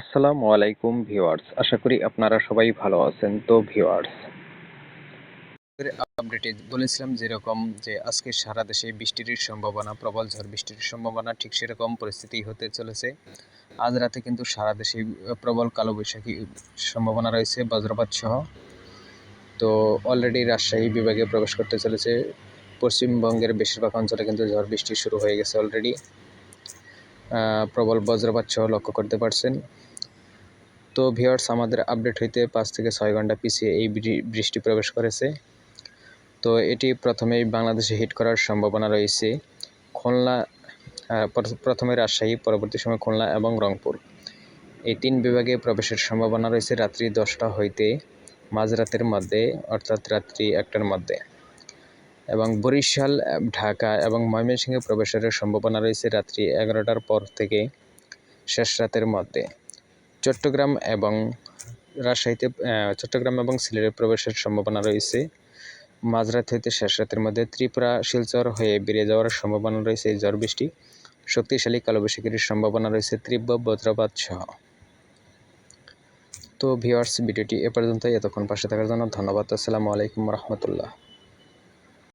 আসসালামু আলাইকুম ভিউয়ার্স, আশা করি আপনারা সবাই ভালো আছেন। তো ভিউয়ার্স আপডেটে বলেছিলাম যেরকম যে আজকে সারা দেশে বৃষ্টির সম্ভাবনা, প্রবল ঝড় বৃষ্টির সম্ভাবনা, ঠিক সেরকম পরিস্থিতি হতে চলেছে। আজ রাতে কিন্তু সারা দেশে প্রবল কালো বৈশাখী সম্ভাবনা রয়েছে বজ্রপাত সহ। তো অলরেডি রাজশাহী বিভাগে প্রবেশ করতে চলেছে। পশ্চিমবঙ্গের বেশিরভাগ অঞ্চলে কিন্তু ঝড় বৃষ্টি শুরু হয়ে গেছে অলরেডি প্রবল বজ্রপাত সহ লক্ষ্য করতে পারছেন। তো ভিওয়ার্স আমাদের আপডেট হইতে পাঁচ থেকে ছয় ঘণ্টা পিছিয়ে এই বৃষ্টি প্রবেশ করেছে। তো এটি প্রথমেই বাংলাদেশে হিট করার সম্ভাবনা রয়েছে। খুলনা প্রথমে রাজশাহী, পরবর্তী সময় খুলনা এবং রংপুর। এই তিন বিভাগে প্রবেশের সম্ভাবনা রয়েছে রাত্রি দশটা হইতে মাঝরাতের মধ্যে, অর্থাৎ রাত্রি একটার মধ্যে। এবং বরিশাল ঢাকা এবং ময়মনসিংহে প্রবেশের সম্ভাবনা রয়েছে রাত্রি এগারোটার পর থেকে শেষ রাতের মধ্যে। চট্টগ্রাম এবং রাজশাহীতে চট্টগ্রাম এবং সিলেটে প্রবেশের সম্ভাবনা রয়েছে। মাঝরাত হইতে শেষ রাতের মধ্যে ত্রিপুরা, শিলচর হয়ে বেরিয়ে যাওয়ার সম্ভাবনা রয়েছে এই ঝড় বৃষ্টি। শক্তিশালী কালবৈশাখীর সম্ভাবনা রয়েছে তীব্র বজ্রপাত সহ। তো ভিওয়ার্স ভিডিওটি এ পর্যন্ত এতক্ষণ পাশে থাকার জন্য ধন্যবাদ। আসসালামু আলাইকুম রহমতুল্লাহ।